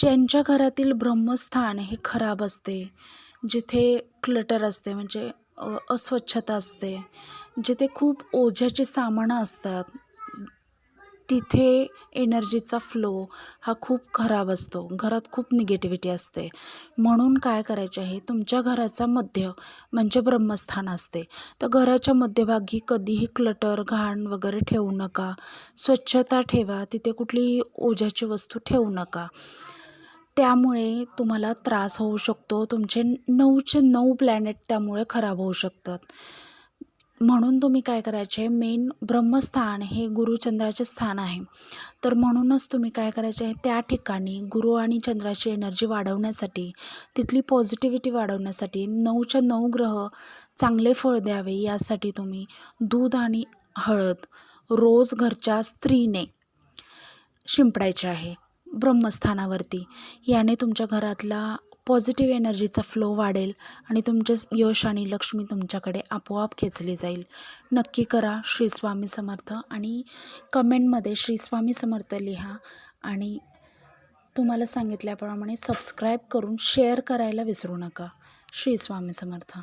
ज्यांच्या घरातील ब्रह्मस्थान हे खराब असते जिथे क्लटर असते म्हणजे अस्वच्छता असते जिथे खूप ओझ्याचे सामानं असतात तिथे एनर्जीचा फ्लो हा खूप खराब असतो. घरात खूप निगेटिव्हिटी असते. म्हणून काय करायचे आहे? तुमच्या घराचा मध्य म्हणजे ब्रह्मस्थान असते. तर घराच्या मध्यभागी कधीही क्लटर घाण वगैरे ठेवू नका. स्वच्छता ठेवा. तिथे कुठलीही ओझ्याची वस्तू ठेवू नका. त्यामुळे तुम्हाला त्रास होऊ शकतो. तुमचे नऊचे नऊ प्लॅनेट त्यामुळे खराब होऊ शकतात. म्हणून तुम्ही काय करायचे? मेन ब्रह्मस्थान हे गुरुचंद्राचे स्थान आहे. तर म्हणूनच तुम्ही काय करायचे? त्या ठिकाणी गुरु आणि चंद्राची एनर्जी वाढवण्यासाठी तिथली पॉझिटिव्हिटी वाढवण्यासाठी नऊच्या नऊ ग्रह चांगले फळ द्यावे. यासाठी तुम्ही दूध आणि हळद रोज घरच्या स्त्रीने शिंपडायचे आहे. ब्रह्मस्थानावरती. याने तुमच्या घरातला पॉझिटिव्ह एनर्जीचा फ्लो वाढेल आणि तुमचे यश आणि लक्ष्मी तुमच्याकडे आपोआप खेचली जाईल. नक्की करा श्री स्वामी समर्थ आणि कमेंटमध्ये श्री स्वामी समर्थ लिहा आणि तुम्हाला सांगितल्याप्रमाणे सबस्क्राईब करून शेअर करायला विसरू नका. श्री स्वामी समर्थ.